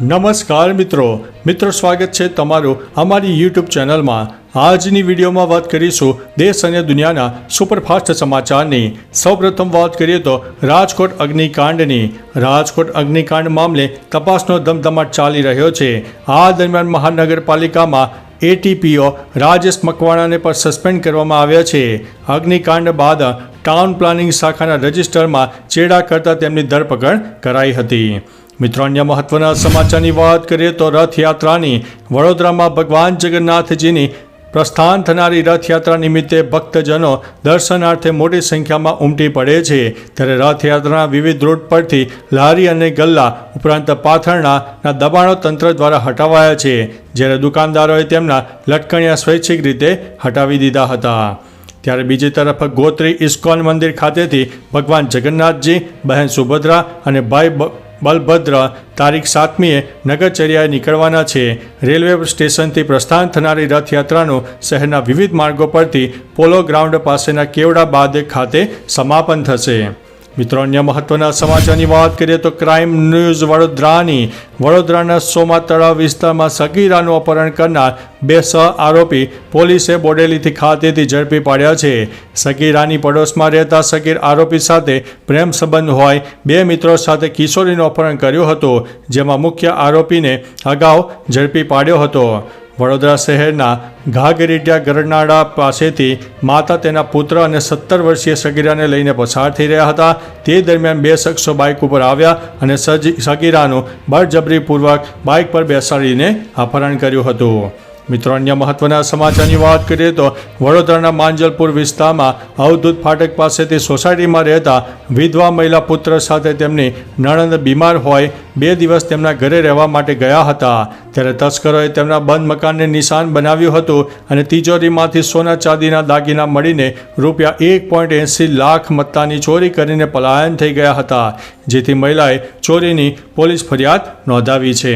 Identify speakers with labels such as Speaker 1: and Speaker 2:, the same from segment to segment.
Speaker 1: નમસ્કાર મિત્રો. મિત્રો, સ્વાગત છે તમારું અમારી યુટ્યુબ ચેનલમાં. આજની વિડીયોમાં વાત કરીશું દેશ અને દુનિયાના સુપરફાસ્ટ સમાચારની. સૌપ્રથમ વાત કરીએ તો રાજકોટ અગ્નિકાંડની. રાજકોટ અગ્નિકાંડ મામલે તપાસનો ધમધમાટ ચાલી રહ્યો છે. આ દરમિયાન મહાનગરપાલિકામાં એટીપીઓ રાજેશ મકવાણાને પણ સસ્પેન્ડ કરવામાં આવ્યા છે. અગ્નિકાંડ બાદ ટાઉન પ્લાનિંગ શાખાના રજિસ્ટરમાં ચેડા કરતા તેમની ધરપકડ કરાઈ હતી. મિત્રો અન્ય મહત્વના સમાચારની વાત કરીએ તો રથયાત્રાની વડોદરામાં ભગવાન જગન્નાથજીની પ્રસ્થાન થનારી રથયાત્રા નિમિત્તે ભક્તજનો દર્શનાર્થે મોટી સંખ્યામાં ઉમટી પડે છે. ત્યારે રથયાત્રાના વિવિધ રૂટ પરથી લારી અને ગલ્લા ઉપરાંત પાથરણાના દબાણો તંત્ર દ્વારા હટાવાયા છે. જ્યારે દુકાનદારોએ તેમના લટકણિયા સ્વૈચ્છિક રીતે હટાવી દીધા હતા. ત્યારે બીજી તરફ ગોત્રી ઇસ્કોન મંદિર ખાતેથી ભગવાન જગન્નાથજી, બહેન સુભદ્રા અને ભાઈ બલભદ્ર તારીખ સાતમીએ નગરચર્યાએ નીકળવાના છે. રેલવે સ્ટેશનથી પ્રસ્થાન થનારી રથયાત્રાનું શહેરના વિવિધ માર્ગો પરથી પોલો ગ્રાઉન્ડ પાસેના કેવડા બાદ ખાતે સમાપન થશે. મિત્રો, અન્ય મહત્વના સમાચારની વાત કરીએ તો ક્રાઇમ ન્યૂઝ વડોદરાની. વડોદરાના સોમા તળાવ વિસ્તારમાં સગીરાનું અપહરણ કરનાર બે સહ આરોપી પોલીસે બોડેલીથી ખાતેથી ઝડપી પાડ્યા છે. સગીરાની પડોશમાં રહેતા સગીર આરોપી સાથે પ્રેમ સંબંધ હોય બે મિત્રો સાથે કિશોરીનું અપહરણ કર્યું હતું, જેમાં મુખ્ય આરોપીને અગાઉ ઝડપી પાડ્યો હતો. વડોદરા શહેરના ઘાગરીટિયા ગરનાળા પાસેથી માતા તેના પુત્ર અને સત્તર વર્ષીય સગીરાને લઈને પસાર થઈ રહ્યા હતા. તે દરમિયાન બે શખ્સો બાઇક ઉપર આવ્યા અને સગીરાનું બળજબરીપૂર્વક બાઇક પર બેસાડીને અપહરણ કર્યું હતું. મિત્રો, અન્ય મહત્વના સમાચારની વાત કરીએ તો વડોદરાના માંજલપુર વિસ્તારમાં અવધૂત ફાટક પાસેથી સોસાયટીમાં રહેતા વિધવા મહિલા પુત્ર સાથે તેમની નણંદ બીમાર હોય બે દિવસ તેમના ઘરે રહેવા માટે ગયા હતા. ત્યારે તસ્કરોએ તેમના બંધ મકાનને નિશાન બનાવ્યું હતું અને તિજોરીમાંથી સોના ચાંદીના દાગીના મળીને રૂપિયા એક પોઈન્ટ એંસી લાખ મત્તાની ચોરી કરીને પલાયન થઈ ગયા હતા, જેથી મહિલાએ ચોરીની પોલીસ ફરિયાદ નોંધાવી છે.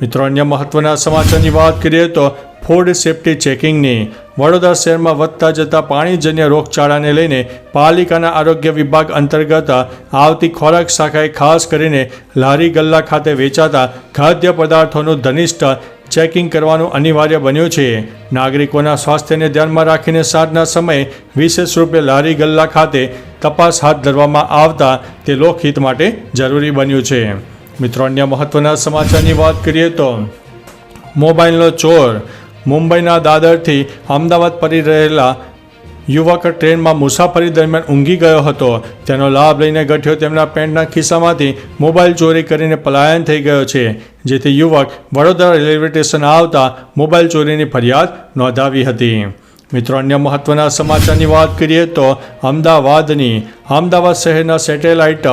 Speaker 1: મિત્રો, અન્ય મહત્વના સમાચારની વાત કરીએ તો ફૂડ સેફ્ટી ચેકિંગની. વડોદરા શહેરમાં વધતા જતા પાણીજન્ય રોગચાળાને લઈને પાલિકાના આરોગ્ય વિભાગ અંતર્ગત આવતી ખોરાક શાખાએ ખાસ કરીને લારી ગલ્લા ખાતે વેચાતા ખાદ્ય પદાર્થોનું ધનિષ્ઠ ચેકિંગ કરવાનું અનિવાર્ય બન્યું છે. નાગરિકોના સ્વાસ્થ્યને ધ્યાનમાં રાખીને સાંજના સમયે વિશેષ રૂપે લારી ગલ્લા ખાતે તપાસ હાથ ધરવામાં આવતા તે લોકહિત માટે જરૂરી બન્યું છે. મિત્રો, અન્ય મહત્વના સમાચારની વાત કરીએ તો મોબાઈલનો ચોર મુંબઈના દાદરથી અમદાવાદ પડી રહેલા યુવક ટ્રેનમાં મુસાફરી દરમિયાન ઊંઘી ગયો હતો. તેનો લાભ લઈને ગઠ્યો તેમના પેન્ટના ખિસ્સામાંથી મોબાઈલ ચોરી કરીને પલાયન થઈ ગયો છે, જેથી યુવક વડોદરા રેલવે સ્ટેશન આવતા મોબાઈલ ચોરીની ફરિયાદ નોંધાવી હતી. મિત્રો, અન્ય મહત્વના સમાચારની વાત કરીએ તો અમદાવાદની અમદાવાદ શહેરના સેટેલાઇટ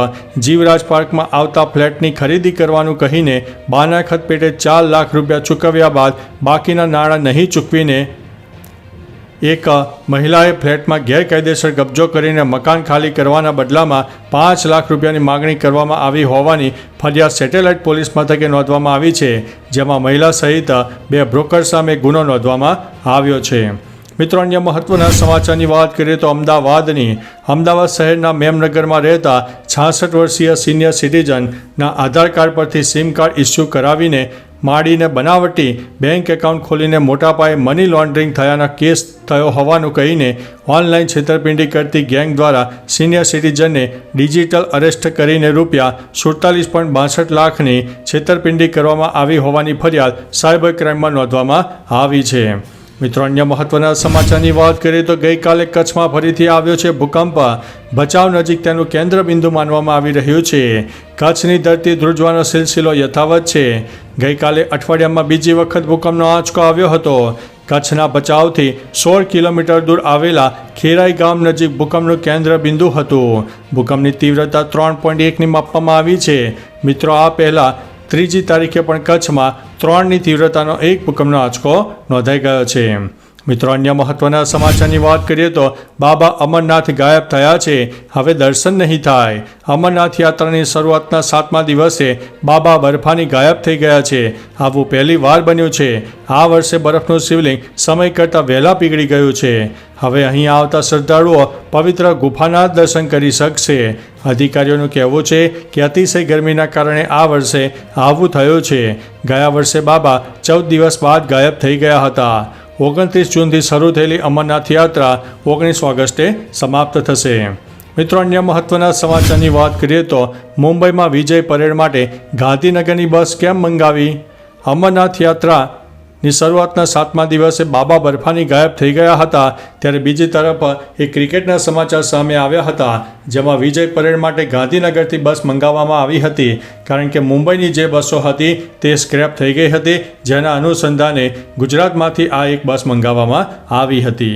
Speaker 1: જીવરાજ પાર્કમાં આવતા ફ્લેટની ખરીદી કરવાનું કહીને બાનાખત પેટે ચાર લાખ રૂપિયા ચૂકવ્યા બાદ બાકીના નાણાં નહીં ચૂકવીને એક મહિલાએ ફ્લેટમાં ગેરકાયદેસર કબજો કરીને મકાન ખાલી કરવાના બદલામાં પાંચ લાખ રૂપિયાની માગણી કરવામાં આવી હોવાની ફરિયાદ સેટેલાઇટ પોલીસ મથકે નોંધવામાં આવી છે, જેમાં મહિલા સહિત બે બ્રોકર સામે ગુનો નોંધવામાં આવ્યો છે. મિત્રો, અન્ય મહત્વના સમાચારની વાત કરીએ તો અમદાવાદની. અમદાવાદ શહેરના મેમનગરમાં રહેતા છાસઠ વર્ષીય સિનિયર સિટીઝનના આધાર કાર્ડ પરથી સિમ કાર્ડ ઇસ્યુ કરાવીને માંડીને બનાવટી બેંક એકાઉન્ટ ખોલીને મોટા પાયે મની લોન્ડરિંગ થયાના કેસ થયો હોવાનું કહીને ઓનલાઈન છેતરપિંડી કરતી ગેંગ દ્વારા સિનિયર સિટીઝનને ડિજિટલ અરેસ્ટ કરીને રૂપિયા સુડતાલીસ પોઈન્ટ બાસઠ લાખની છેતરપિંડી કરવામાં આવી હોવાની ફરિયાદ સાયબર ક્રાઇમમાં નોંધવામાં આવી છે. મિત્રો, અન્ય મહત્વના સમાચારની વાત કરીએ તો ગઈકાલે કચ્છમાં ફરીથી આવ્યો છે ભૂકંપ. ભચાઉ નજીક તેનું કેન્દ્ર બિંદુ માનવામાં આવી રહ્યું છે. કચ્છની ધરતી ધ્રુજવાનો સિલસિલો યથાવત છે. ગઈકાલે અઠવાડિયામાં બીજી વખત ભૂકંપનો આંચકો આવ્યો હતો. કચ્છના બચાવથી સોળ કિલોમીટર દૂર આવેલા ખેરાઈ ગામ નજીક ભૂકંપનું કેન્દ્ર બિંદુ હતું. ભૂકંપની તીવ્રતા ત્રણ પોઈન્ટ એકની માપવામાં આવી છે. મિત્રો, આ પહેલાં ત્રીજી તારીખે પણ કચ્છમાં ત્રણની તીવ્રતાનો એક ભૂકંપનો આંચકો નોંધાઈ ગયો છે. મિત્રો, અન્ય મહત્વના સમાચારની વાત કરીએ તો બાબા અમરનાથ ગાયબ થયા છે. હવે દર્શન નહીં થાય. અમરનાથ યાત્રાની શરૂઆતના સાતમા દિવસે બાબા બરફાની ગાયબ થઈ ગયા છે. આવું પહેલી વાર બન્યું છે. આ વર્ષે બરફનું શિવલિંગ સમય કરતાં વહેલા પીગળી ગયું છે. હવે અહીં આવતા શ્રદ્ધાળુઓ પવિત્ર ગુફાના દર્શન કરી શકશે. અધિકારીઓનું કહેવું છે કે અતિશય ગરમીના કારણે આ વર્ષે આવું થયું છે. ગયા વર્ષે બાબા ચૌદ દિવસ બાદ ગાયબ થઈ ગયા હતા. ઓગણત્રીસ જૂનથી શરૂ થયેલી અમરનાથ યાત્રા ઓગણીસ ઓગસ્ટે સમાપ્ત થશે. મિત્રો, અન્ય મહત્વના સમાચારની વાત કરીએ તો મુંબઈમાં વિજય પરેડ માટે ગાંધીનગરની બસ કેમ મંગાવી? અમરનાથ યાત્રાની શરૂઆતના સાતમા દિવસે બાબા બરફાની ગાયબ થઈ ગયા હતા, ત્યારે બીજી તરફ એક ક્રિકેટના સમાચાર સામે આવ્યા હતા, જેમાં વિજય પરેડ માટે ગાંધીનગરથી બસ મંગાવવામાં આવી હતી. કારણ કે મુંબઈની જે બસો હતી તે સ્ક્રેપ થઈ ગઈ હતી, જેના અનુસંધાને ગુજરાતમાંથી આ એક બસ મંગાવવામાં આવી હતી.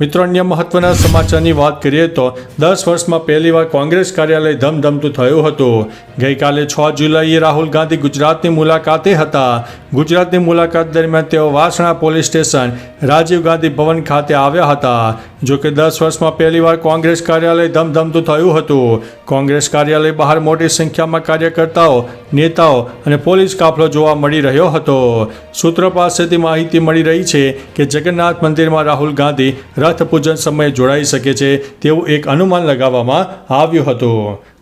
Speaker 1: મિત્રો, અન્ય મહત્વના સમાચારની વાત કરીએ તો દસ વર્ષમાં પહેલીવાર કોંગ્રેસ કાર્યાલય ધમધમતું થયું હતું. ગઈકાલે છ જુલાઈએ રાહુલ ગાંધી ગુજરાતની મુલાકાતે હતા. ગુજરાતની મુલાકાત દરમિયાન તેઓ વાસણા પોલીસ સ્ટેશન રાજીવ ગાંધી ભવન ખાતે આવ્યા હતા. જો કે દસ વર્ષમાં પહેલીવાર કોંગ્રેસ કાર્યાલય ધમધમતું થયું હતું. કોંગ્રેસ કાર્યાલય બહાર મોટી સંખ્યામાં કાર્યકર્તાઓ, નેતાઓ અને પોલીસ કાફલો જોવા મળી રહ્યો હતો. સૂત્રો પાસેથી માહિતી મળી રહી છે કે જગન્નાથ મંદિરમાં રાહુલ ગાંધી રથ પૂજન સમયે જોડાઈ શકે છે તેવું એક અનુમાન લગાવવામાં આવ્યું હતું.